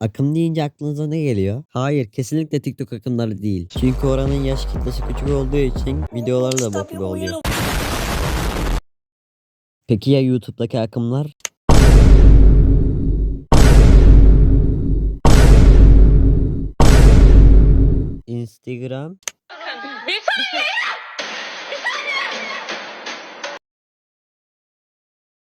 Akım deyince aklınıza ne geliyor? Hayır kesinlikle TikTok akımları değil. Çünkü oranın yaş kitlesi küçük olduğu için videoları da bok gibi oluyor. Peki ya YouTube'daki akımlar? Instagram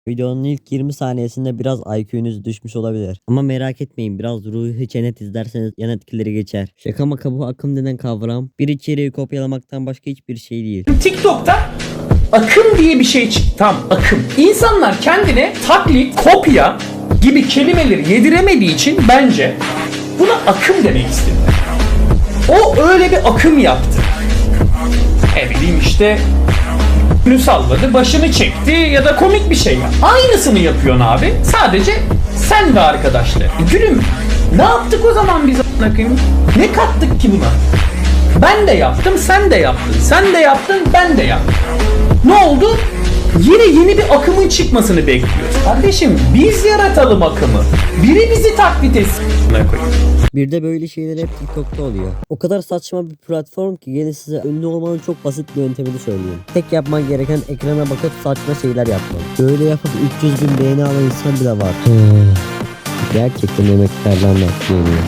Videonun ilk 20 saniyesinde biraz IQ'nuz düşmüş olabilir. Ama merak etmeyin biraz ruhu çenet izlerseniz yan etkileri geçer. Şaka maka bu akım denen kavram bir içeriği kopyalamaktan başka hiçbir şey değil. TikTok'ta akım diye bir şey çıktı. Tam akım. İnsanlar kendine taklit, kopya gibi kelimeleri yediremediği için bence buna akım demek istediler. O öyle bir akım yaptı. Ne bileyim işte ünlü salladı, başını çekti ya da komik bir şey yaptı. Aynısını yapıyorsun abi. Sadece sen ve arkadaşlar. E gülüm ne yaptık o zaman biz a**ına koyayım? Ne kattık ki buna? Ben de yaptım, sen de yaptın. Sen de yaptın, ben de yaptım. Ne oldu? Yine yeni bir akımın çıkmasını bekliyoruz. Kardeşim biz yaratalım akımı. Biri bizi taklit etsin. Bir de böyle şeyler hep TikTok'ta oluyor. O kadar saçma bir platform ki gelin size ünlü olmanın çok basit bir yöntemini söyleyeyim. Tek yapman gereken ekrana bakıp saçma şeyler yapman. Böyle yapıp 300 bin beğeni alan insan bile var. Gerçekten emeklerden de yeniyor.